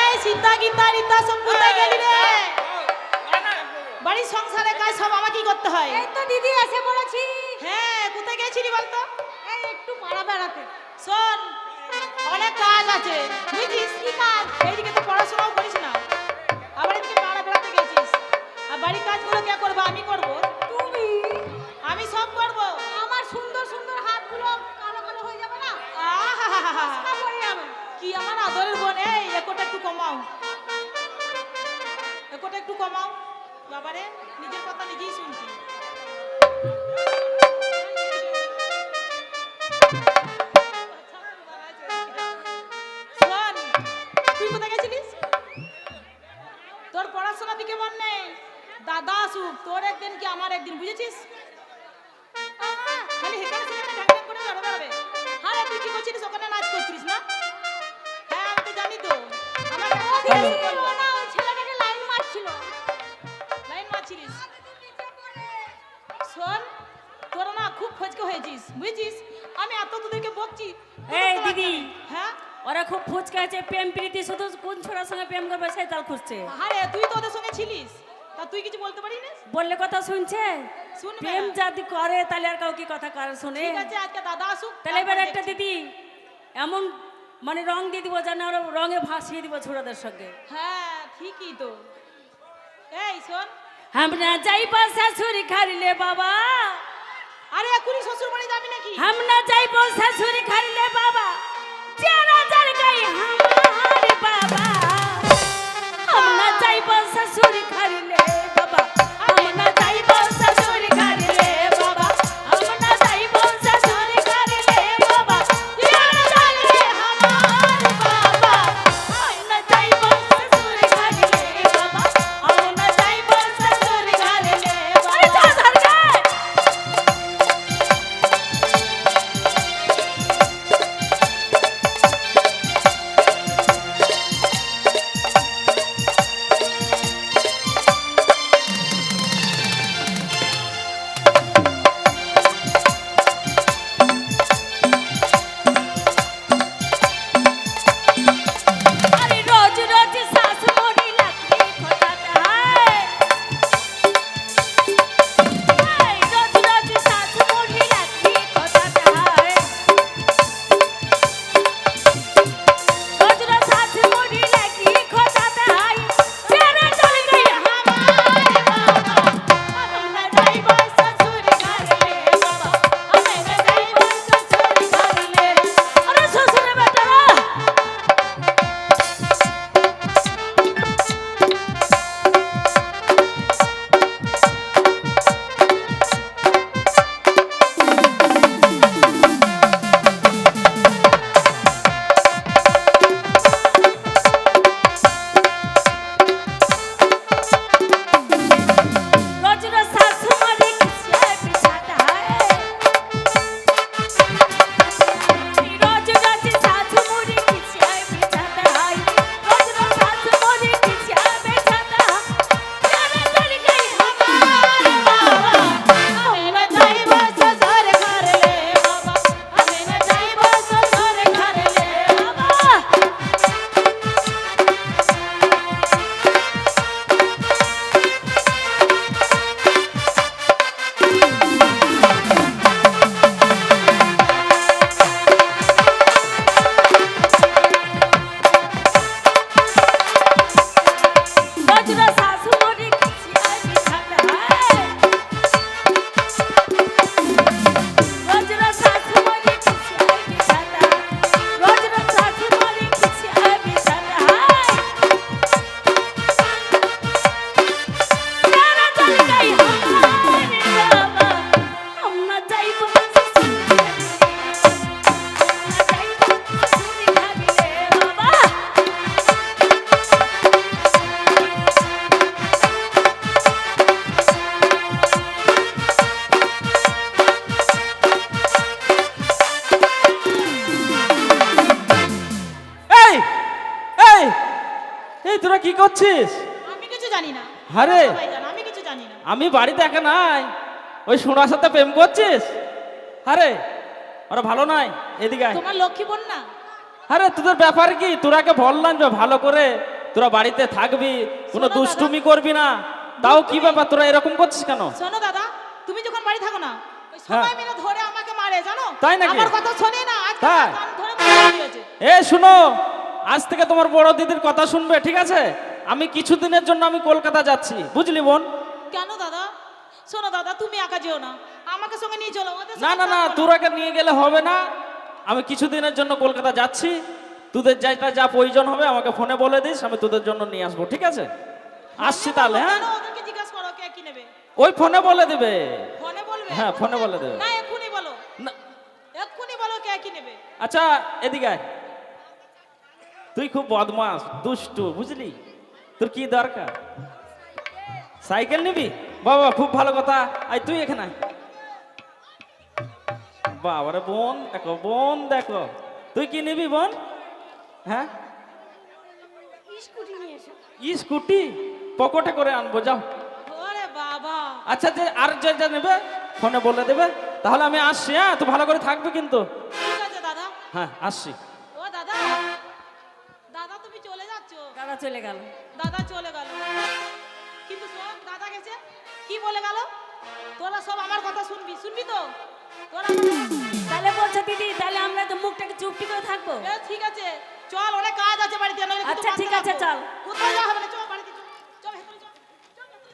এই সীতা গীতা রীতা সব কোথায় গেলি রে? বাড়ির সংসারে কাজ সব আমাকেই করতে হয়। এই তো দিদি এসে পড়েছি। হ্যাঁ কোথায় গেছিলি বলতো? এই একটু পাড়া বেড়াতে। শোন অনেক কাজ আছে। কমাও। একটা একটু কমাও। বাবারে, নিজের কথা নিজেই শুনছি। তোর পড়াশোনার দিকে মন নেই। দাদা আসুক, তোর একদিন কি আমার একদিন বেড়াবে হ্যাঁ তুই কি করছিলিস? ওখানে নাচ করছিলিস না? শোন তোরা না খুব ফজকে হয়েছিস বুঝছিস? আমি এত তোদেরকে বকছি এই দিদি হ্যাঁ? ওরা খুব ফুচকা আছে প্রেম প্রীতি শুধু কোন ছোড়ার সঙ্গে প্রেম করবে সেই তার খুঁজছে। আরে তুই তো ওদের সঙ্গে ছিলিস? তা তুই কিছু বলতে পারিস? বললে কথা শুনছে? প্রেম। যদি করে তাহলে আর কাউকে কথা কার শুনে। ঠিক আছে আজকে দাদা আসুক তাহলে এবার একটা দিদি এমন মানে রং দিয়ে দিব যেন ওরা রঙে ভাসিয়ে দিব ছোড়াদের সঙ্গে। হ্যাঁ ঠিকই তো। এই শোন। আমরা যাইবা শাশুড়ি খারিলে বাবা। আরে এখনই শ্বশুর বাড়ি যাবি নাকি? আমরা যাইব শাশুড়ি খারিলে বাবা। চেরা যার গাই হামারে বাবা। এই তোরা কি করছিস? আমি কিছু জানি না। আরে। আমি কিছু জানি না। আমি বাড়িতে একা নাই। ওই সোনার সাথে প্রেম করছিস? আরে ওরা ভালো নাই এদিকে তোমার লক্ষ্মী বোন না আরে তোদের ব্যাপার কি? তোরাকে বললাম যে ভালো করে তোরা বাড়িতে থাকবি কোনো দুষ্টুমি করবি না। তাও কি ব্যাপার? তোরা এরকম করছিস কেন? শোনো দাদা তুমি যখন বাড়ি থাকো না ওই হ্যাঁ। সবাই মিলে ধরে আমাকে মারে জানো? তাই নাকি? আমার কথা শোনে না আজকে ধরে এ শুনো। আজ থেকে তোমার বড় দিদির কথা শুনবে ঠিক আছে? আমি কিছুদিনের জন্য আমি কলকাতা যাচ্ছি বুঝলি বোন? কেন দাদা? শোনো দাদা তুমি একা যেও না। আমাকে সঙ্গে নিয়ে চলো না না না তোরাকে নিয়ে গেলে হবে না। আমি কিছুদিনের জন্য কলকাতা যাচ্ছি। তোদের যেটা যা প্রয়োজন হবে আমাকে ফোনে বলে দিস আমি তোদের জন্য নিয়ে আসব ঠিক আছে? আসছি তাহলে হ্যাঁ? কেন ওদেরকে জিজ্ঞাসা করো কে কি নেবে। ওই ফোনে বলে দিবে। ফোনে বলবে? হ্যাঁ, ফোনে বলে দেবে। না এক্ষুনি বলো। না, এক্ষুনি বলো কে কি নেবে। আচ্ছা এদিকে আয়। তুই খুব বদমাস দুষ্টু বুঝলি? তোর কি দরকার? সাইকেল নিবি? বাবা খুব ভালো কথা। আই তুই এখানে। বাবারে বোন দেখো বোন দেখো। তুই কি নিবি বোন? হ্যাঁ? স্কুটি পকেটে করে আনব যাও। বাবা। আচ্ছা যে আর যে যা নেবে ফোনে বলে দেবে। তাহলে আমি আসছি হ্যাঁ? তুই ভালো করে থাকবি কিন্তু। হ্যাঁ আসছি। চলে গেল। দাদা চলে গেল। কিন্তু সব দাদা গেছে। কি বলে গেল? তোরা সব আমার কথা শুনবি শুনবি তো? তোরা। তাহলে বলছো দিদি তাহলে আমরা তো মুখটাকে চুপটি করে থাকব? ঠিক আছে। চল অনেক কাজ আছে বাড়িতে আচ্ছা, ঠিক আছে, চল।